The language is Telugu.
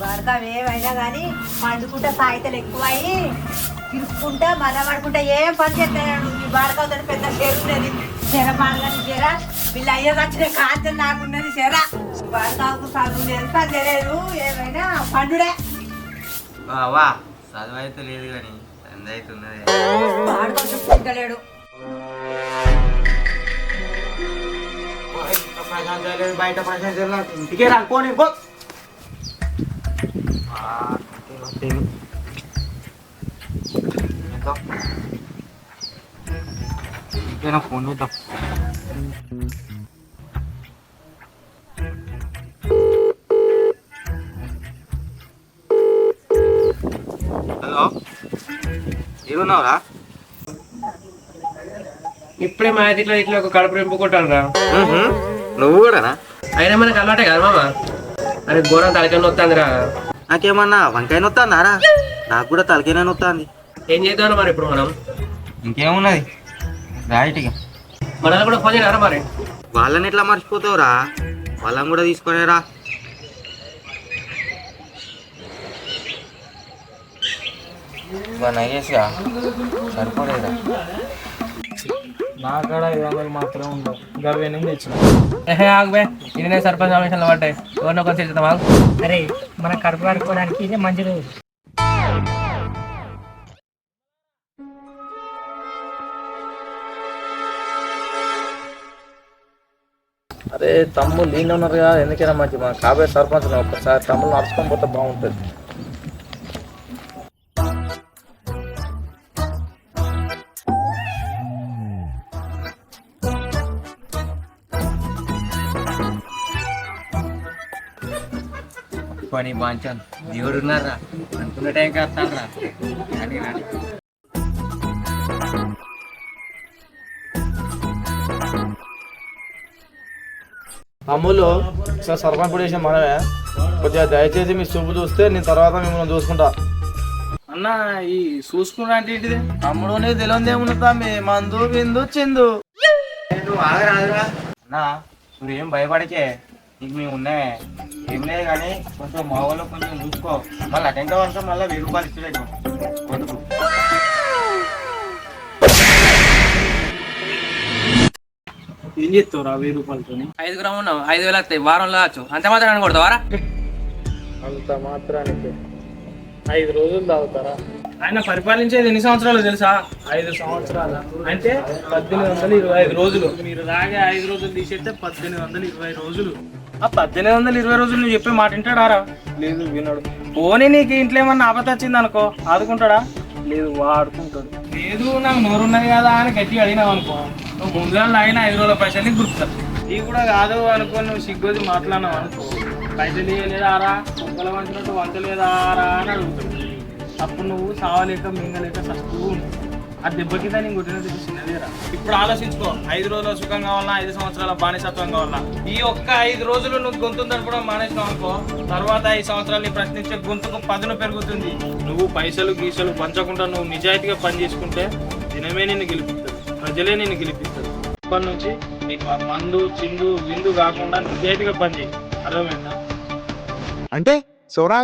భార్గవ్ ఏమైనా కానీ పండుకుంటా సాయితలు ఎక్కువయ్యి తిరుక్కుంటా మళ్ళా పడుకుంటా ఏం పని చేస్తాడు? మీ భార్గవ్ తోటి పెద్ద షేర్ జర చెర జర చెర. వీళ్ళు అయ్యే వచ్చిన కాంచెలు నాకున్నది చెర. భార్గవ్కు ఎంత లేదు ఏమైనా పండుడే వా చదువు అయితే లేదు కానీ ఎంత అయితే ఉన్నది బయట ప్రశాంతం ఇంటికే రాకపోని పో ఫోన్ చేద్దాం. హలో. ఏడున్నావురా ఇప్పుడే మా ఇట్లా ఇట్లా ఒక కడుపు నింపుకుంటాను రా నువ్వు కూడానా? అయినా మనకు అలవాటే కదా మామ? అరే ఘోరం తలకన్నా వస్తుంది రా నాకేమన్నా వంకాయ నొత్తాందారా? నాకు కూడా తలకైనా నొత్తాంది. ఏం చేద్దాం మరి ఇప్పుడు మనం? ఇంకేమున్నది? రైట్గా మనల్ని కూడా ఫోన్ చేయరా మరి? వాళ్ళని ఎట్లా మర్చిపోతావురా? వాళ్ళని కూడా తీసుకునేరా. నైస్గా సరిపోలేదా? నా కాడ ఐదు వందలు మాత్రం ఉండవు. గవి ఏహే ఆగుబే ఇది సర్పంచ్ ఆలోచనలు పడ్డాయి. ఎవరినో కొంచెం చేద్దాం ఆగు అరే మన కడుపు కడుక్కోవడానికి ఇదే మంచి రోజు. అరే తమ్ముళ్ళు లీన్ ఉన్నారు కదా. ఎందుకైనా మంచి మన కాబోయే సర్పంచ్ ఒక్కసారి తమ్ముళ్ళు నడుచుకొని పోతే బాగుంటుంది. పని బాంచాను. దేవుడు ఉన్నారా? అనుకున్న టైం కాస్తానరా కానీ రాని తమ్ముళ్ళు సార్ సర్పంచ్ కూడా చేసిన మనమే కొద్దిగా దయచేసి మీ చూపు చూస్తే నేను తర్వాత మిమ్మల్ని చూసుకుంటా. అన్న ఈ చూసుకున్నా అంటే ఏంటిది? తమ్ముడు నీకు తెలియదు ఏమున్నా తమ్మి? మందు బిందు చిందు. నువ్వు ఆగరాదురా. అన్నా నువ్వు ఏం భయపడకే. నీకు మేము ఉన్నామే. ఏం లేదు కానీ కొంచెం మా వాళ్ళు కొంచెం చూసుకో. మళ్ళీ అటెంట్ అవ్వాలంటే మళ్ళీ వెయ్యి రూపాయలు ఇచ్చలేదు కొడుకు. ఏం చెప్తావు వెయ్యి రూపాయలతో ఐదు గ్రాములు ఉన్నాం ఐదు వేలు వస్తాయి. వారంలో వచ్చు అంతే మాత్రం కొడతావారా అంత మాత్రానికి. ఐదు రోజులు తాగుతారా? ఆయన పరిపాలించేది ఎన్ని సంవత్సరాలు తెలుసా? ఐదు సంవత్సరాలు? అంటే పద్దెనిమిది వందల ఇరవై ఐదు రోజులు. మీరు రాగే ఐదు రోజులు తీసేస్తే పద్దెనిమిది వందల ఇరవై రోజులు. ఆ పద్దెనిమిది వందల ఇరవై రోజులు నువ్వు చెప్పే మాట వింటాడారా? లేదు వినడు. పోనీ నీకు ఇంట్లో ఏమన్నా ఆపత వచ్చింది అనుకో ఆదుకుంటాడా? లేదు వాడుకుంటాడు. లేదు నాకు నోరున్నది కదా అని గట్టిగా అడిగినావు అనుకో. నువ్వు ముందుగా అయినా ఐదు రోజుల పైసలు గుర్తుతా ఇది కూడా కాదు అనుకో నువ్వు సిగ్గొద్ది మాట్లాడినావు అనుకో. పైసలు ఇవ్వలేదా రా కుక్కల వంచినట్టు వంచలేదా రా అని అడుగుతాడు. అప్పుడు నువ్వు సావలేక మింగలేక సస్తూ ఉంటావు ఆ దెబ్బకి దాన్ని కొట్టినది చిన్నదేరా ఇప్పుడు ఆలోచించుకో. ఐదు రోజుల సుఖం కావాలా ఐదు సంవత్సరాల బానిసత్వం కావాలా ఈ ఒక్క ఐదు రోజులు నువ్వు గొంతు తడపడం మానేసినావు అనుకో తర్వాత ఐదు సంవత్సరాలు ప్రశ్నించే గొంతుకు పదును పెరుగుతుంది. నువ్వు పైసలు గీసలు పంచకుండా నువ్వు నిజాయితీగా పని చేసుకుంటే దినమే నిన్ను గెలిపిస్తుంది ప్రజలే నిన్ను గెలిపిస్తారు ఇప్పటి నుంచి నీకు మందు చిందు విందు కాకుండా నిజాయితీగా పని చేయి. అర్థమైందా? అంటే సోరా